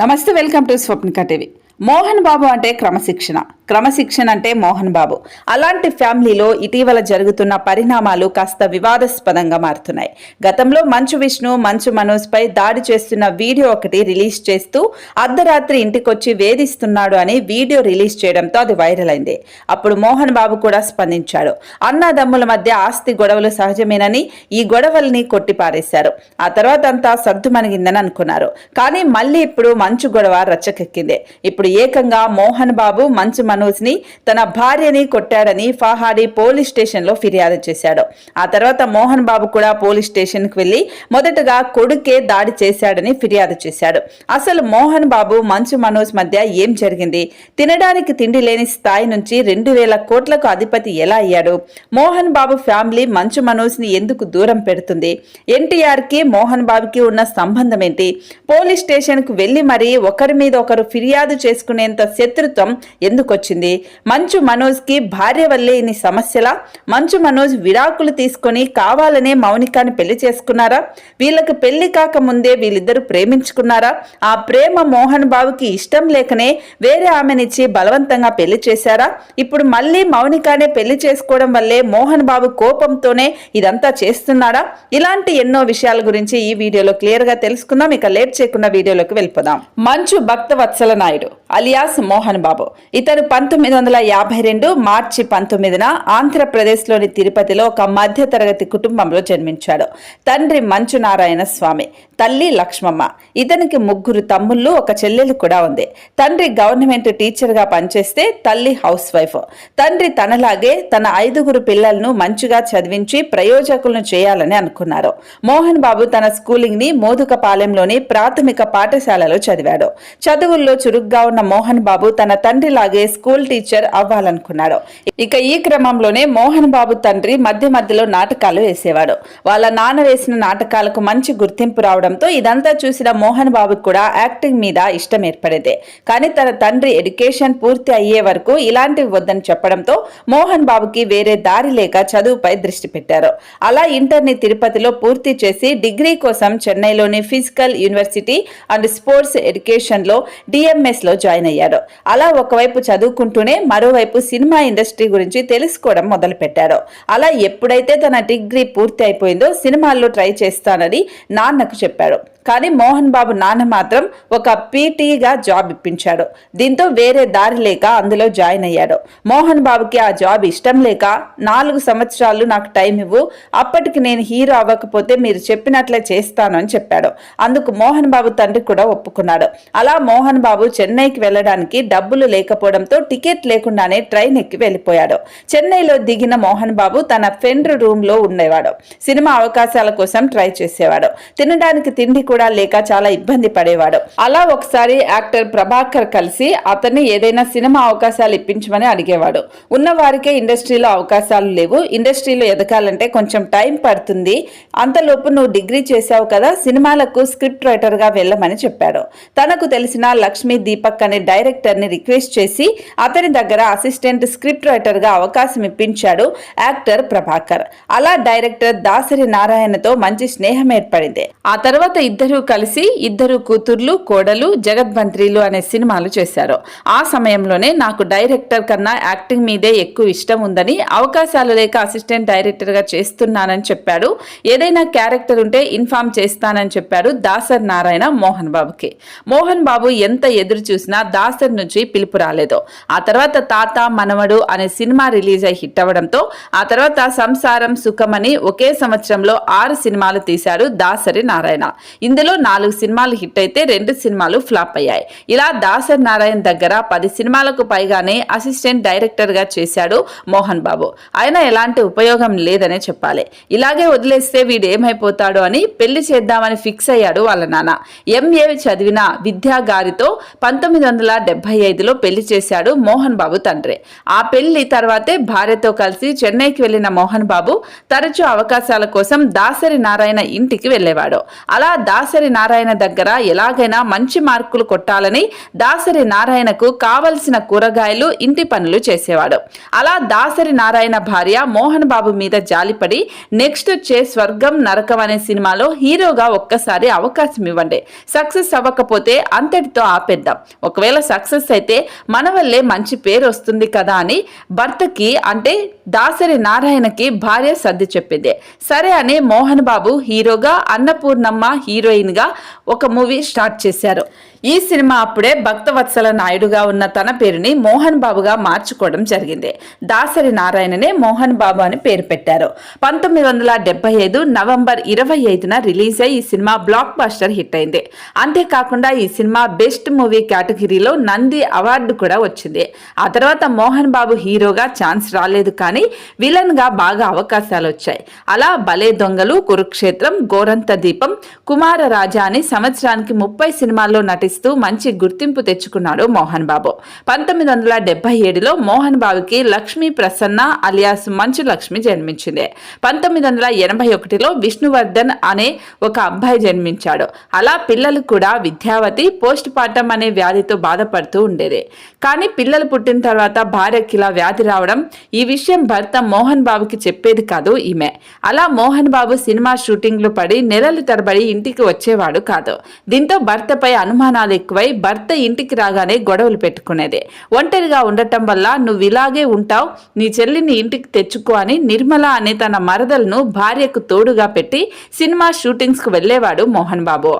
నమస్తే welcome to Swapnika TV. Mohan Babu అంటే క్రమశిక్షణ. క్రమశిక్షణ అంటే మోహన్ బాబు. అలాంటి ఫ్యామిలీలో ఇటీవల జరుగుతున్న పరిణామాలు కాస్త వివాదాస్పదంగా మారుతున్నాయి. గతంలో మంచు విష్ణు మంచు మనోజ్ పై దాడి చేస్తున్న వీడియో ఒకటి రిలీజ్ చేస్తూ అర్ధరాత్రి ఇంటికొచ్చి వేధిస్తున్నాడు అని వీడియో రిలీజ్ చేయడంతో అది వైరల్ అయింది. అప్పుడు మోహన్ బాబు కూడా స్పందించాడు. అన్నదమ్ముల మధ్య ఆస్తి గొడవలు సహజమేనని ఈ గొడవల్ని కొట్టిపారేశారు. ఆ తర్వాత అంతా సర్దుమణిగిందని అనుకున్నారు. కానీ మళ్ళీ ఇప్పుడు మంచు గొడవ రచ్చకెక్కింది. ఇప్పుడు ఏకంగా మోహన్ బాబు మంచు మనోజ్ని తన భార్యని కొట్టాడని ఫాహాడి పోలీస్ స్టేషన్లో ఫిర్యాదు చేశాడు. ఆ తర్వాత మోహన్ బాబు కూడా పోలీస్ స్టేషన్కు వెళ్ళి మొదటగా కొడుకే దాడి చేశాడని ఫిర్యాదు చేశాడు. అసలు మోహన్ బాబు మంచు మనోజ్ మధ్య ఏం జరిగింది? తినడానికి తిండి లేని స్థాయి నుంచి రెండు వేల కోట్లకు అధిపతి ఎలా అయ్యాడు? మోహన్ బాబు ఫ్యామిలీ మంచు మనోజ్ని ఎందుకు దూరం పెడుతుంది? ఎన్టీఆర్కి మోహన్ బాబుకి ఉన్న సంబంధం ఏంటి? పోలీస్ స్టేషన్కు వెళ్ళి మరీ ఒకరి మీద ఒకరు ఫిర్యాదు చేసుకునేంత శత్రుత్వం ఎందుకొచ్చింది? మంచు మనోజ్కి భార్య వల్లే ఇన్ని సమస్యలా? మంచు మనోజ్ విడాకులు తీసుకొని కావాలనే మౌనికాని పెళ్ళి చేసుకున్నారా? వీళ్ళకి పెళ్ళి కాక ముందే వీళ్ళిద్దరూ ప్రేమించుకున్నారా? ఆ ప్రేమ మోహన్ బాబుకి ఇష్టం లేకనే వేరే ఆమెనిచ్చి బలవంతంగా పెళ్ళి చేశారా? ఇప్పుడు మళ్ళీ మౌనికానే పెళ్ళి చేసుకోవడం వల్లే మోహన్ బాబు కోపంతోనే ఇదంతా చేస్తున్నాడా? ఇలాంటి ఎన్నో విషయాల గురించి ఈ వీడియోలో క్లియర్గా తెలుసుకుందాం. ఇక లేట్ చేయకుండా వీడియోలోకి వెళ్ళిపోదాం. మంచు భక్త వత్సల నాయుడు. అలియాస్ మోహన్ బాబు. ఇతను పంతొమ్మిది వందల యాభై రెండు మార్చి పంతొమ్మిదిన ఆంధ్రప్రదేశ్లోని తిరుపతిలో ఒక మధ్యతరగతి కుటుంబంలో జన్మించాడు. తండ్రి మంచు నారాయణ స్వామి తల్లి లక్ష్మమ్మ. ఇతనికి ముగ్గురు తమ్ముళ్ళు ఒక చెల్లెలు కూడా ఉంది. తండ్రి గవర్నమెంట్ టీచర్గా పనిచేస్తే తల్లి హౌస్ వైఫ్. తండ్రి తనలాగే తన ఐదుగురు పిల్లలను మంచిగా చదివించి ప్రయోజకులను చేయాలని అనుకున్నారు. మోహన్ బాబు తన స్కూలింగ్ని మోదుకపాలెంలోని ప్రాథమిక పాఠశాలలో చదివాడు. చదువుల్లో చురుగ్గా ఉన్న మోహన్ బాబు తన తండ్రి లాగే స్కూల్ టీచర్ అవ్వాలనుకున్నాడు. ఇక ఈ క్రమంలోనే మోహన్ బాబు తండ్రి మధ్య మధ్యలో నాటకాలు వేసేవాడు. వాళ్ళ నాన్న వేసిన నాటకాలకు మంచి గుర్తింపు రావడంతో ఇదంతా చూసిన మోహన్ బాబు కూడా యాక్టింగ్ మీద ఇష్టం ఏర్పడేది. కానీ తన తండ్రి ఎడ్యుకేషన్ పూర్తి అయ్యే వరకు ఇలాంటివి వద్దని చెప్పడంతో మోహన్ బాబుకి వేరే దారి లేక చదువుపై దృష్టి పెట్టారు. అలా ఇంటర్ని తిరుపతిలో పూర్తి చేసి డిగ్రీ కోసం చెన్నైలోని ఫిజికల్ యూనివర్సిటీ అండ్ స్పోర్ట్స్ ఎడ్యుకేషన్లో డిఎంఎస్లో జాయిన్ అయ్యాడు. అలా ఒకవైపు చదువుకుంటూనే మరోవైపు సినిమా ఇండస్ట్రీ గురించి తెలుసుకోవడం మొదలుపెట్టాడు. అలా ఎప్పుడైతే తన డిగ్రీ పూర్తి అయిపోయిందో సినిమాల్లో ట్రై చేస్తానని నాన్నకు చెప్పాడు. కానీ మోహన్ బాబు నాన్న మాత్రం ఒక పీటీగా జాబ్ ఇప్పించాడు. దీంతో వేరే దారి లేక అందులో జాయిన్ అయ్యాడు. మోహన్ బాబుకి ఆ జాబ్ ఇష్టం లేక నాలుగు సంవత్సరాలు నాకు టైం ఇవ్వు అప్పటికి నేను హీరో అవ్వకపోతే మీరు చెప్పినట్లే చేస్తాను అని చెప్పాడు. అందుకు మోహన్ బాబు తండ్రి కూడా ఒప్పుకున్నాడు. అలా మోహన్ బాబు చెన్నైకి వెళ్ళడానికి డబ్బులు లేకపోవడంతో టికెట్ లేకుండానే ట్రైన్ ఎక్కి వెళ్ళిపోయాడు. చెన్నైలో దిగిన మోహన్ బాబు తన ఫ్రెండ్ రూమ్లో ఉండేవాడు. సినిమా అవకాశాల కోసం ట్రై చేసేవాడు. తినడానికి తిండి కూడా లేక చాలా ఇబ్బంది పడేవాడు. అలా ఒకసారి యాక్టర్ ప్రభాకర్ కలిసి అతన్ని ఏదైనా సినిమా అవకాశాలు ఇప్పించమని అడిగేవాడు. ఉన్న వారికే ఇండస్ట్రీలో అవకాశాలు లేవు. ఇండస్ట్రీలో ఎదగాలంటే కొంచెం టైం పడుతుంది. అంతలోపు నువ్వు డిగ్రీ చేశావు కదా సినిమాలకు స్క్రిప్ట్ రైటర్గా వెళ్ళమని చెప్పాడు. తనకు తెలిసిన లక్ష్మీ దీపక్ అనే డైరెక్టర్ని రిక్వెస్ట్ చేసి అతని దగ్గర అసిస్టెంట్ స్క్రిప్ట్ రైటర్గా అవకాశం ఇప్పించాడు యాక్టర్ ప్రభాకర్. అలా డైరెక్టర్ దాసరి నారాయణతో మంచి స్నేహం ఏర్పడింది. ఆ తర్వాత ఇద్దరు కలిసి ఇద్దరు కూతుర్లు కోడలు జగద్మంత్రిలు అనే సినిమాలు చేశారు. ఆ సమయంలోనే నాకు డైరెక్టర్ కన్నా యాక్టింగ్ మీదే ఎక్కువ ఇష్టం ఉందని అవకాశాలు లేక అసిస్టెంట్ డైరెక్టర్గా చేస్తున్నానని చెప్పాడు. ఏదైనా క్యారెక్టర్ ఉంటే ఇన్ఫార్మ్ చేస్తానని చెప్పాడు దాసర్ నారాయణ మోహన్ బాబుకి. మోహన్ బాబు ఎంత ఎదురు చూసినా దాసర్ నుంచి పిలుపు రాలేదు. ఆ తర్వాత తాత మనవడు అనే సినిమా రిలీజ్ అయి హిట్ అవ్వడంతో ఆ తర్వాత సంసారం సుఖమని ఒకే సంవత్సరంలో ఆరు సినిమాలు తీశాడు దాసరి నారాయణ. ఇందులో నాలుగు సినిమాలు హిట్ అయితే రెండు సినిమాలు ఫ్లాప్ అయ్యాయి. ఇలా దాసరి నారాయణ దగ్గర పది సినిమాలకు పైగానే అసిస్టెంట్ డైరెక్టర్గా చేశాడు మోహన్ బాబు. ఆయన ఎలాంటి ఉపయోగం లేదనే చెప్పాలి. ఇలాగే వదిలేస్తే వీడు ఏమైపోతాడు అని పెళ్ళి చేద్దామని ఫిక్స్ అయ్యాడు వాళ్ళ నాన్న. ఎంఏ చదివిన విద్యా గారితో పంతొమ్మిది వందల డెబ్బై ఐదులో పెళ్ళి చేశాడు మోహన్ బాబు తండ్రి. ఆ పెళ్ళి తర్వాతే భార్యతో కలిసి చెన్నైకి వెళ్ళిన మోహన్ బాబు తరచూ అవకాశాల కోసం దాసరి నారాయణ ఇంటికి వెళ్ళేవాడు. అలా దాసరి నారాయణ దగ్గర ఎలాగైనా మంచి మార్కులు కొట్టాలని దాసరి నారాయణకు కావలసిన కూరగాయలు ఇంటి పనులు చేసేవాడు. అలా దాసరి నారాయణ భార్య మోహన్ బాబు మీద జాలిపడి నెక్స్ట్ వచ్చే స్వర్గం నరకం అనే సినిమాలో హీరోగా ఒక్కసారి అవకాశం ఇవ్వండి. సక్సెస్ అవ్వకపోతే అంతటితో ఆపేద్దాం. ఒకవేళ సక్సెస్ అయితే మన వల్లే మంచి పేరు వస్తుంది కదా అని భర్తకి అంటే దాసరి నారాయణకి భార్య సర్ది చెప్పింది. సరే అని మోహన్ బాబు హీరోగా అన్నపూర్ణమ్మ హీరోయిన్గా ఒక మూవీ స్టార్ట్ చేశారు. ఈ సినిమా అప్పుడే భక్తవత్సల నాయుడుగా ఉన్న తన పేరుని మోహన్ బాబుగా మార్చుకోవడం జరిగింది. దాసరి నారాయణనే మోహన్ బాబు అని పేరు పెట్టారు. పంతొమ్మిది వందల డెబ్బై ఐదు నవంబర్ ఇరవై ఐదున రిలీజ్ అయి ఈ సినిమా బ్లాక్ బాస్టర్ హిట్ అయింది. అంతేకాకుండా ఈ సినిమా బెస్ట్ మూవీ కేటగిరీలో నంది అవార్డు కూడా వచ్చింది. ఆ తర్వాత మోహన్ బాబు హీరోగా ఛాన్స్ రాలేదు కానీ విలన్గా బాగా అవకాశాలు వచ్చాయి. అలా భలే దొంగలు కురుక్షేత్రం గోరంత దీపం కుమార రాజా అని సంవత్సరానికి ముప్పై సినిమాల్లో నటిస్తూ మంచి గుర్తింపు తెచ్చుకున్నాడు మోహన్ బాబు. పంతొమ్మిది వందల డెబ్బై ఏడులో మోహన్ బాబుకి లక్ష్మీ ప్రసన్న అలియాస్ మంచు లక్ష్మి జన్మించింది. పంతొమ్మిది వందల ఎనభై ఒకటిలో విష్ణువర్ధన్ అనే ఒక అబ్బాయి జన్మించాడు. అలా పిల్లలు కూడా విద్యావతి పోస్ట్ పార్టం అనే వ్యాధితో బాధపడుతూ ఉండేది. కానీ పిల్లలు పుట్టిన తర్వాత భార్యకి ఇలా వ్యాధి రావడం ఈ విషయం భర్త మోహన్ బాబుకి చెప్పేది కాదు ఈమె. అలా మోహన్ బాబు సినిమా షూటింగ్లు పడి నెలలు తరబడి ఇంటికి వచ్చేవాడు కాదు. దీంతో భర్తపై అనుమానాలు ఎక్కువై భర్త ఇంటికి రాగానే గొడవలు పెట్టుకునేది. ఒంటరిగా ఉండటం వల్ల నువ్వు ఇలాగే ఉంటావు నీ చెల్లిని ఇంటికి తెచ్చుకో అని నిర్మల అనే తన మరదలను భార్యకు తోడుగా పెట్టి సినిమా షూటింగ్స్కు వెళ్ళేవాడు మోహన్ బాబు.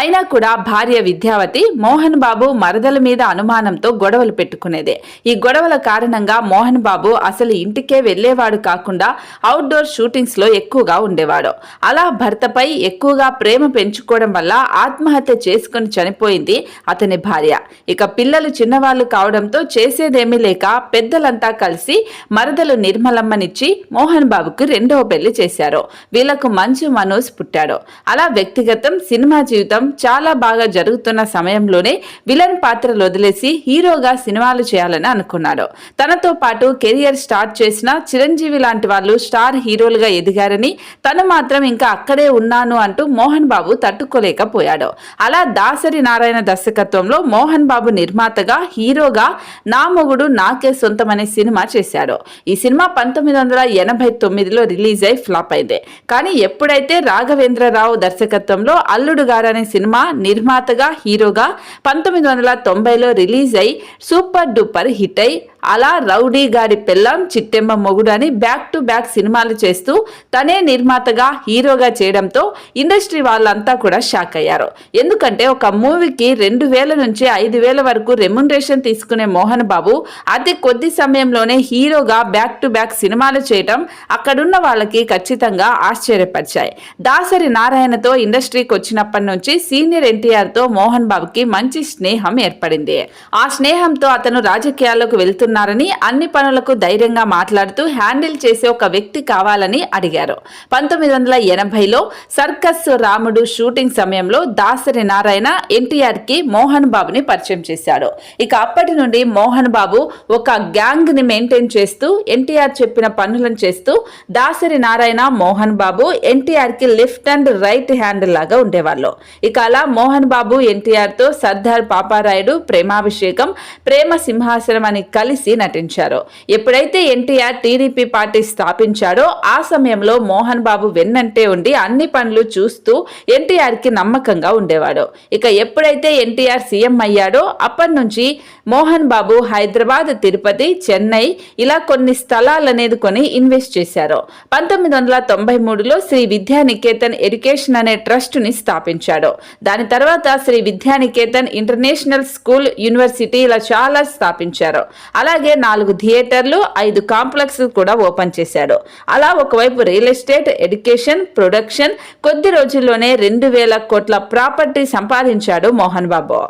అయినా కూడా భార్య విద్యావతి మోహన్ బాబు మరదల మీద అనుమానంతో గొడవలు పెట్టుకునేది. ఈ గొడవల కారణంగా మోహన్ బాబు అసలు ఇంటికే వెళ్ళేవాడు కాకుండా అవుట్డోర్ షూటింగ్స్లో ఎక్కువగా ఉండేవాడు. అలా భర్తపై ఎక్కువగా ప్రేమ పెంచుకోవడం వల్ల ఆత్మహత్య చేసుకుని చనిపోయింది. అతని భార్య. ఇక పిల్లలు చిన్నవాళ్ళు కావడంతో చేసేదేమీ లేక పెద్దలంతా కలిసి మరదలు నిర్మలమ్మనిచ్చి మోహన్ బాబుకు రెండవ పెళ్ళి చేశారు. వీళ్ళకు మంచు మనోజ్ పుట్టాడు. అలా వ్యక్తిగతం సినిమా జీవితం చాలా బాగా జరుగుతున్న సమయంలోనే విలన్ పాత్రలు వదిలేసి హీరోగా సినిమాలు చేయాలని అనుకున్నాడు. తనతో పాటు కెరియర్ స్టార్ట్ చేసిన చిరంజీవి లాంటి వాళ్ళు స్టార్ హీరోలుగా ఎదిగారని తను మాత్రం ఇంకా అక్కడే ఉన్నాను అంటూ మోహన్ బాబు తట్టుకోలేకపోయాడు. అలా దాసరి నారాయణ దర్శకత్వంలో మోహన్ బాబు నిర్మాతగా హీరోగా నా మొగుడు నాకే సొంతం అనే సినిమా చేశాడు ఈ సినిమా పంతొమ్మిది వందల ఎనభై తొమ్మిదిలో రిలీజ్ అయి ఫ్లాప్ అయింది. కానీ ఎప్పుడైతే రాఘవేంద్రరావు దర్శకత్వంలో అల్లుడు గారు అనే సినిమా నిర్మాతగా హీరోగా పంతొమ్మిది వందల తొంభైలో రిలీజ్ అయి సూపర్ డూపర్ హిట్ అయి అలా రౌడీ గారి పెళ్ళం చిట్టెమ్మ మొగుడు అని బ్యాక్ టు బ్యాక్ సినిమాలు చేస్తూ తనే నిర్మాతగా హీరోగా చేయడంతో ఇండస్ట్రీ వాళ్ళంతా కూడా షాక్ అయ్యారు. ఎందుకంటే ఒక మూవీకి రెండు వేల నుంచి ఐదు వేల వరకు రెమ్యునరేషన్ తీసుకునే మోహన్ బాబు అతి కొద్ది సమయంలోనే హీరోగా బ్యాక్ టు బ్యాక్ సినిమాలు చేయడం అక్కడున్న వాళ్ళకి ఖచ్చితంగా ఆశ్చర్యపరిచాయి. దాసరి నారాయణతో ఇండస్ట్రీకి వచ్చినప్పటి నుంచి సీనియర్ ఎన్టీఆర్తో మోహన్ బాబుకి మంచి స్నేహం ఏర్పడింది. ఆ స్నేహంతో అతను రాజకీయాల్లోకి వెళ్తున్న చేస్తున్నారని అన్ని పనులకు ధైర్యంగా మాట్లాడుతూ హ్యాండిల్ చేసే ఒక వ్యక్తి కావాలని అడిగారు. పంతొమ్మిది వందల ఎనభైలో సర్కస్ రాముడు షూటింగ్ సమయంలో దాసరి నారాయణ ఎన్టీఆర్కి మోహన్ బాబుని పరిచయం చేశాడు. ఇక అప్పటి నుండి మోహన్ బాబు ఒక గ్యాంగ్ని మెయింటైన్ చేస్తూ ఎన్టీఆర్ చెప్పిన పనులను చేస్తూ దాసరి నారాయణ మోహన్ బాబు ఎన్టీఆర్కి లెఫ్ట్ అండ్ రైట్ హ్యాండ్ లాగా ఉండేవాళ్ళు. ఇక అలా మోహన్ బాబు ఎన్టీఆర్తో సర్దార్ పాపారాయుడు ప్రేమాభిషేకం ప్రేమ సింహాసనం అని కలిసి నటించారు. ఎప్పుడైతే ఎన్టీఆర్ టీడీపీ పార్టీ స్థాపించాడో ఆ సమయంలో మోహన్ బాబు వెన్నంటే ఉండి అన్ని పనులు చూస్తూ ఎన్టీఆర్కి నమ్మకంగా ఉండేవాడు. ఇక ఎప్పుడైతే ఎన్టీఆర్ సీఎం అయ్యాడో అప్పటి నుంచి మోహన్ బాబు హైదరాబాద్ తిరుపతి చెన్నై ఇలా కొన్ని స్థలాలనేది కొని ఇన్వెస్ట్ చేశారు. పంతొమ్మిది వందల తొంభై మూడులో శ్రీ విద్యానికేతన్ ఎడ్యుకేషన్ అనే ట్రస్ట్ని స్థాపించాడు. దాని తర్వాత Sri Vidyanikethan international school university ఇలా చాలా స్థాపించారు. అలా అలాగే నాలుగు థియేటర్లు ఐదు కాంప్లెక్స్ కూడా ఓపెన్ చేశాడు అలా ఒకవైపు రియల్ ఎస్టేట్ ఎడ్యుకేషన్ ప్రొడక్షన్ కొద్ది రోజుల్లోనే రెండు వేల కోట్ల ప్రాపర్టీ సంపాదించాడు మోహన్ బాబు.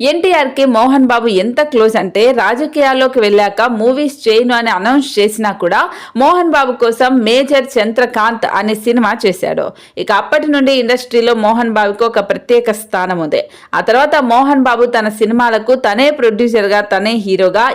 ఎన్టీఆర్కి మోహన్ బాబు ఎంత క్లోజ్ అంటే రాజకీయాల్లోకి వెళ్ళాక మూవీస్ చేయను అని అనౌన్స్ చేసినా కూడా మోహన్ బాబు కోసం మేజర్ చంద్రకాంత్ అనే సినిమా చేశాడు. ఇక అప్పటి నుండి ఇండస్ట్రీలో మోహన్ బాబుకి ఒక ప్రత్యేక స్థానం ఉంది. ఆ తర్వాత మోహన్ బాబు తన సినిమాలకు తనే ప్రొడ్యూసర్గా తనే హీరోగా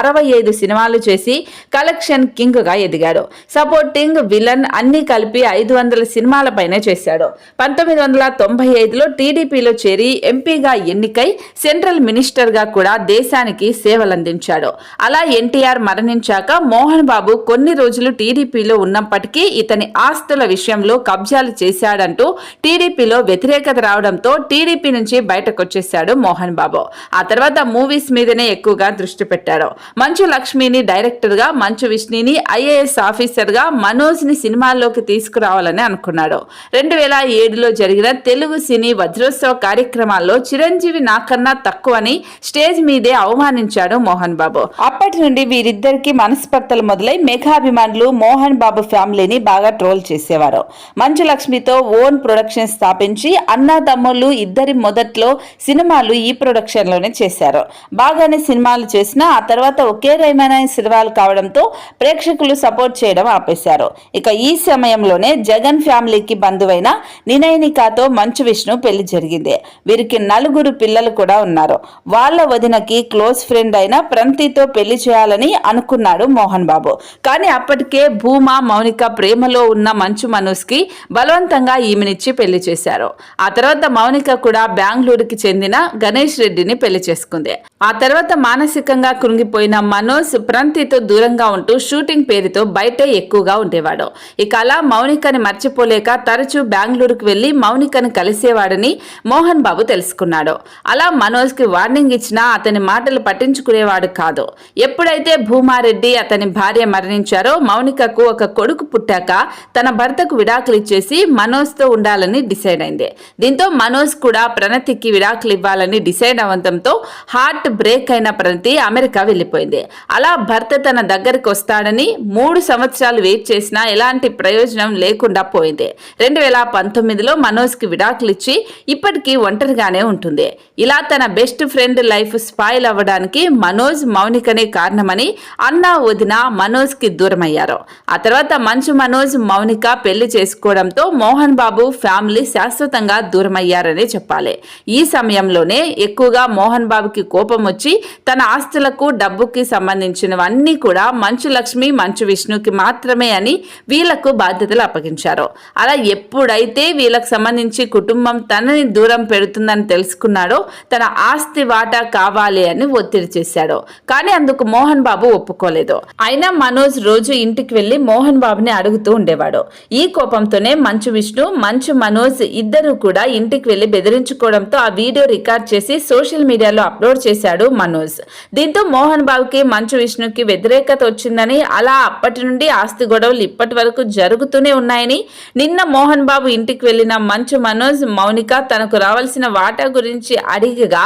అరవై ఐదు సినిమాలు చేసి కలెక్షన్ కింగ్గా ఎదిగాడు. సపోర్టింగ్ విలన్ అన్ని కలిపి ఐదు వందల సినిమాల పైన చేశాడు. పంతొమ్మిది వందల తొంభై ఐదులో టీడీపీలో చేరి ఎంపీగా ఎన్నికై సెంట్రల్ మినిస్టర్గా కూడా దేశానికి సేవలందించాడు. అలా ఎన్టీఆర్ మరణించాక మోహన్ బాబు కొన్ని రోజులు టీడీపీలో ఉన్నప్పటికీ ఇతని ఆస్తుల విషయంలో కబ్జాలు చేశాడంటూ టీడీపీలో వ్యతిరేకత రావడంతో టీడీపీ నుంచి బయటకొచ్చేశాడు మోహన్ బాబు. ఆ తర్వాత మూవీస్ మీదనే ఎక్కువగా దృష్టి పెట్టాడు. మంచు లక్ష్మిని డైరెక్టర్గా మంచు విష్ణుని ఐఏఎస్ ఆఫీసర్గా మనోజ్ని సినిమాల్లోకి తీసుకురావాలని అనుకున్నాడు. రెండు వేల ఏడులో జరిగిన తెలుగు సినీ వజ్రోత్సవ కార్యక్రమాల్లో చిరంజీవి నాకన్నా తక్కువని స్టేజ్ మీదే అవమానించాడు మోహన్ బాబు. అప్పటి నుండి వీరిద్దరికి మనస్పర్ధలు మొదలై మెగాభిమానులు మోహన్ బాబు ఫ్యామిలీని బాగా ట్రోల్ చేసేవారు. మంచు లక్ష్మితో ఓన్ ప్రొడక్షన్ స్థాపించి అన్నా తమ్ముళ్ళు ఇద్దరి మొదట్లో సినిమాలు ఈ ప్రొడక్షన్లోనే చేశారు. బాగానే సినిమాలు చేసినా ఆ తర్వాత ఒకే రకమైన సినిమాలు కావడంతో ప్రేక్షకులు సపోర్ట్ చేయడం ఆపేశారు. ఇక ఈ సమయంలోనే జగన్ ఫ్యామిలీకి బంధువైన నినయనికాతో మంచు విష్ణు పెళ్ళి జరిగింది. వీరికి నలుగురు పిల్లలు కూడా ఉన్నారు. వాళ్ళ వదినకి క్లోజ్ ఫ్రెండ్ అయిన ప్రంతితో పెళ్ళి చేయాలని అనుకున్నాడు మోహన్ బాబు. కానీ అప్పటికే భూమా మౌనిక ప్రేమలో ఉన్న మంచు మనోజ్కి బలవంతంగా ఈమెనిచ్చి పెళ్ళి చేశారు. ఆ తర్వాత మౌనిక కూడా బెంగళూరుకి చెందిన గణేష్ రెడ్డిని పెళ్ళి చేసుకుంది. ఆ తర్వాత మానసికంగా కృంగిపోయిన మనోజ్ ప్రంతితో దూరంగా ఉంటూ షూటింగ్ పేరుతో బయటే ఎక్కువగా ఉండేవాడు. ఇక అలా మౌనికని మర్చిపోలేక తరచూ బెంగళూరుకు వెళ్ళి మౌనికను కలిసేవాడని మోహన్ బాబు తెలుసుకున్నాడు. అలా మనోజ్కి వార్నింగ్ ఇచ్చినా అతని మాటలు పట్టించుకునేవాడు కాదు. ఎప్పుడైతే భూమారెడ్డి అతని భార్య మరణించారో మౌనికకు ఒక కొడుకు పుట్టాక తన భర్తకు విడాకులు ఇచ్చేసి మనోజ్తో ఉండాలని డిసైడ్ అయింది. దీంతో మనోజ్ కూడా ప్రణతికి విడాకులు ఇవ్వాలని డిసైడ్ అవ్వడంతో హార్ట్ బ్రేక్ అయిన ప్రణతి అమెరికా వెళ్ళిపోయింది. అలా భర్త తన దగ్గరికి వస్తాడని మూడు సంవత్సరాలు వెయిట్ చేసినా ఎలాంటి ప్రయోజనం లేకుండా పోయింది. రెండు వేల పంతొమ్మిదిలో మనోజ్కి విడాకులు ఇచ్చి ఇప్పటికీ ఒంటరిగానే ఉంటుంది. ఇలా తన బెస్ట్ ఫ్రెండ్ లైఫ్ స్పాయిల్ అవ్వడానికి మనోజ్ మౌనికనే కారణమని అన్నా వదిన మనోజ్కి దూరమయ్యారు. ఆ తర్వాత మంచు మనోజ్ మౌనిక పెళ్ళి చేసుకోవడంతో మోహన్ బాబు ఫ్యామిలీ శాశ్వతంగా దూరమయ్యారని చెప్పాలి. ఈ సమయంలోనే ఎక్కువగా మోహన్ బాబుకి కోపం వచ్చి తన ఆస్తులకు డబ్బుకి సంబంధించినవన్నీ కూడా మంచు లక్ష్మి మంచు విష్ణుకి మాత్రమే అని వీళ్ళకు బాధ్యతలు అప్పగించారు. అలా ఎప్పుడైతే వీళ్ళకి సంబంధించి కుటుంబం తనని దూరం పెడుతుందని తెలుసుకున్నాడో తన ఆస్తి వాటా కావాలి అని ఒత్తిడి చేశాడు. కానీ అందుకు మోహన్ బాబు ఒప్పుకోలేదు. అయినా మనోజ్ రోజు ఇంటికి వెళ్ళి మోహన్ బాబుని అడుగుతూ ఉండేవాడు. ఈ కోపంతోనే మంచు విష్ణు మంచు మనోజ్ ఇద్దరు కూడా ఇంటికి వెళ్ళి బెదిరించుకోవడంతో ఆ వీడియో రికార్డ్ చేసి సోషల్ మీడియాలో అప్లోడ్ చేశాడు మనోజ్. దీంతో మోహన్ బాబుకి మంచు విష్ణుకి వ్యతిరేకత వచ్చిందని అలా అప్పటి నుండి ఆస్తి గొడవలు ఇప్పటి వరకు జరుగుతూనే ఉన్నాయని నిన్న మోహన్ బాబు ఇంటికి వెళ్ళిన మంచు మనోజ్ మౌనిక తనకు రావాల్సిన వాటా గురించి అడిగగా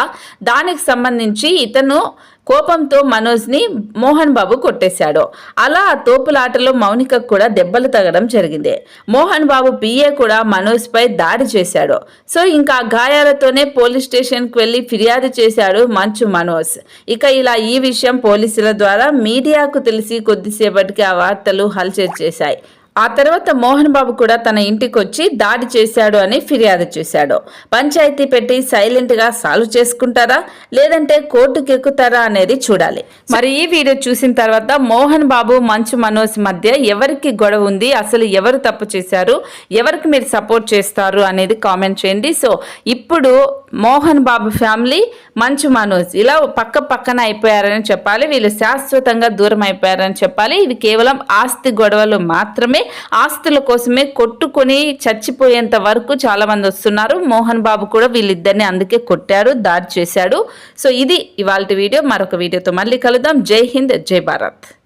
దానికి సంబంధించి ఇతను కోపంతో మనోజ్ని మోహన్ బాబు కొట్టేశాడు. అలా ఆ తోపులాటలో మౌనికకు కూడా దెబ్బలు తగడం జరిగింది. మోహన్ బాబు పిఏ కూడా మనోజ్ పై దాడి చేశాడు. సో ఇంకా గాయాలతోనే పోలీస్ స్టేషన్కి వెళ్ళి ఫిర్యాదు చేశాడు మంచు మనోజ్. ఇక ఇలా ఈ విషయం పోలీసుల ద్వారా మీడియాకు తెలిసి కొద్దిసేపటికి ఆ వార్తలు హల్చల్ చేశాయి. ఆ తర్వాత మోహన్ బాబు కూడా తన ఇంటికి వచ్చి దాడి చేశాడు అని ఫిర్యాదు చేశాడు. పంచాయతీ పెట్టి సైలెంట్గా సాల్వ్ చేసుకుంటారా? లేదంటే కోర్టుకి ఎక్కుతారా అనేది చూడాలి. మరి ఈ వీడియో చూసిన తర్వాత మోహన్ బాబు మంచు మనోజ్ మధ్య ఎవరికి గొడవ ఉంది? అసలు ఎవరు తప్పు చేశారు? ఎవరికి మీరు సపోర్ట్ చేస్తారు? అనేది కామెంట్ చేయండి. సో ఇప్పుడు మోహన్ బాబు ఫ్యామిలీ మంచు మనోజ్. ఇలా పక్క పక్కన అయిపోయారని చెప్పాలి వీళ్ళు శాశ్వతంగా దూరం అయిపోయారని చెప్పాలి. ఇవి కేవలం ఆస్తి గొడవలు మాత్రమే. ఆస్తుల కోసమే కొట్టుకొని చచ్చిపోయేంత వరకు చాలా మంది వస్తున్నారు. మోహన్ బాబు కూడా వీళ్ళిద్దరిని అందుకే కొట్టాడు దాడి చేశాడు. సో ఇది ఇవాళ వీడియో. మరొక వీడియోతో మళ్ళీ కలుద్దాం. జై హింద్ జై భారత్.